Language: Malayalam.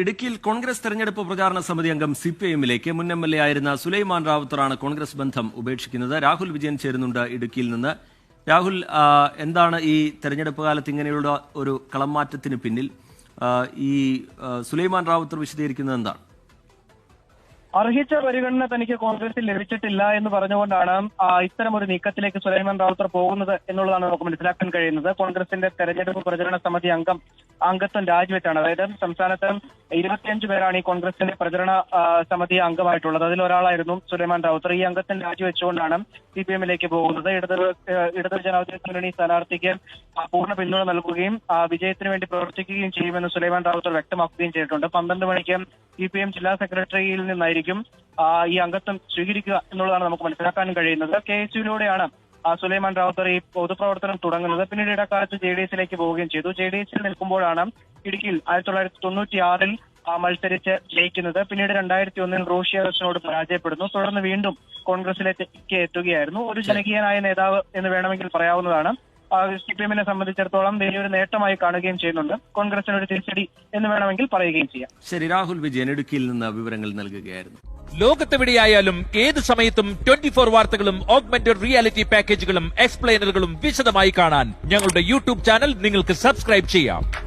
ഇടുക്കിയിൽ കോൺഗ്രസ് തെരഞ്ഞെടുപ്പ് പ്രചാരണ സമിതി അംഗം സി പി എമ്മിലേക്ക് മുൻ എം എൽ എ ആയിരുന്ന സുലൈമാൻ റാവുത്തറാണ് കോൺഗ്രസ് ബന്ധം ഉപേക്ഷിക്കുന്നത്. രാഹുൽ വിജയൻ ചേരുന്നുണ്ട് ഇടുക്കിയിൽ നിന്ന്. രാഹുൽ എന്താണ് ഈ തെരഞ്ഞെടുപ്പ് കാലത്ത് ഇങ്ങനെയുള്ള ഒരു കളംമാറ്റത്തിന് പിന്നിൽ? ഈ സുലൈമാൻ റാവുത്തർ വിശദീകരിക്കുന്നത് എന്താണ്? അർഹിച്ച പരിഗണന തനിക്ക് കോൺഗ്രസിൽ ലഭിച്ചിട്ടില്ല എന്ന് പറഞ്ഞുകൊണ്ടാണ് ഇത്തരം ഒരു നീക്കത്തിലേക്ക് സുലൈമാൻ റാവുത്തർ പോകുന്നത് എന്നുള്ളതാണ് നമുക്ക് മനസ്സിലാക്കാൻ കഴിയുന്നത്. കോൺഗ്രസിന്റെ തെരഞ്ഞെടുപ്പ് പ്രചരണ സമിതി അംഗം അംഗത്വം രാജിവെച്ചാണ്. അതായത് സംസ്ഥാനത്ത് ഇരുപത്തിയഞ്ച് പേരാണ് ഈ കോൺഗ്രസിന്റെ പ്രചരണ സമിതി അംഗമായിട്ടുള്ളത്. അതിൽ ഒരാളായിരുന്നു സുലൈമാൻ റാവുത്തർ. ഈ അംഗത്വം രാജിവെച്ചുകൊണ്ടാണ് സി പി എമ്മിലേക്ക് പോകുന്നത്. ഇടത് ഇടതു ജനാധിപത്യ മുന്നണി സ്ഥാനാർത്ഥിക്ക് പൂർണ പിന്തുണ നൽകുകയും വിജയത്തിന് വേണ്ടി പ്രവർത്തിക്കുകയും ചെയ്യുമെന്ന് സുലൈമാൻ റാവുത്തർ വ്യക്തമാക്കുകയും ചെയ്തിട്ടുണ്ട്. പന്ത്രണ്ട് മണിക്ക് സി പി എം ജില്ലാ സെക്രട്ടറിയിൽ നിന്നായിരിക്കും ഈ അംഗത്വം സ്വീകരിക്കുക എന്നുള്ളതാണ് നമുക്ക് മനസ്സിലാക്കാൻ കഴിയുന്നത്. കെ എസ് യുയിലൂടെയാണ് സുലൈമാൻ റാവുത്തർ ഈ പൊതുപ്രവർത്തനം തുടങ്ങുന്നത്. പിന്നീട് ഇടക്കാലത്ത് ജെ ഡി എസിലേക്ക് പോവുകയും ചെയ്തു. ജെ ഡി എസിൽ നിൽക്കുമ്പോഴാണ് ഇടുക്കിയിൽ ആയിരത്തി തൊള്ളായിരത്തി തൊണ്ണൂറ്റി ആറിൽ മത്സരിച്ച് ജയിക്കുന്നത്. പിന്നീട് രണ്ടായിരത്തി ഒന്നിൽ റോഷി അഗസ്റ്റിനോട് പരാജയപ്പെടുന്നു. തുടർന്ന് വീണ്ടും കോൺഗ്രസിലേക്ക് എത്തുകയായിരുന്നു. ഒരു ജനകീയനായ നേതാവ് എന്ന് വേണമെങ്കിൽ പറയാവുന്നതാണ്. സി പി എമ്മിനെ സംബന്ധിച്ചിടത്തോളം വലിയൊരു നേട്ടമായി കാണുകയും ചെയ്യുന്നുണ്ട്. കോൺഗ്രസിന് ഒരു തിരിച്ചടി എന്ന് വേണമെങ്കിൽ പറയുകയും ചെയ്യാം. ശരി രാഹുൽ വിജയൻ ഇടുക്കിയിൽ നിന്ന് വിവരങ്ങൾ നൽകുകയായിരുന്നു. ലോകത്തെവിടെയായാലും ഏത് സമയത്തും ട്വന്റി ഫോർ വാർത്തകളും ഓഗ്മെന്റഡ് റിയാലിറ്റി പാക്കേജുകളും എക്സ്പ്ലെയിനറുകളും വിശദമായി കാണാൻ ഞങ്ങളുടെ യൂട്യൂബ് ചാനൽ നിങ്ങൾക്ക് സബ്സ്ക്രൈബ് ചെയ്യാം.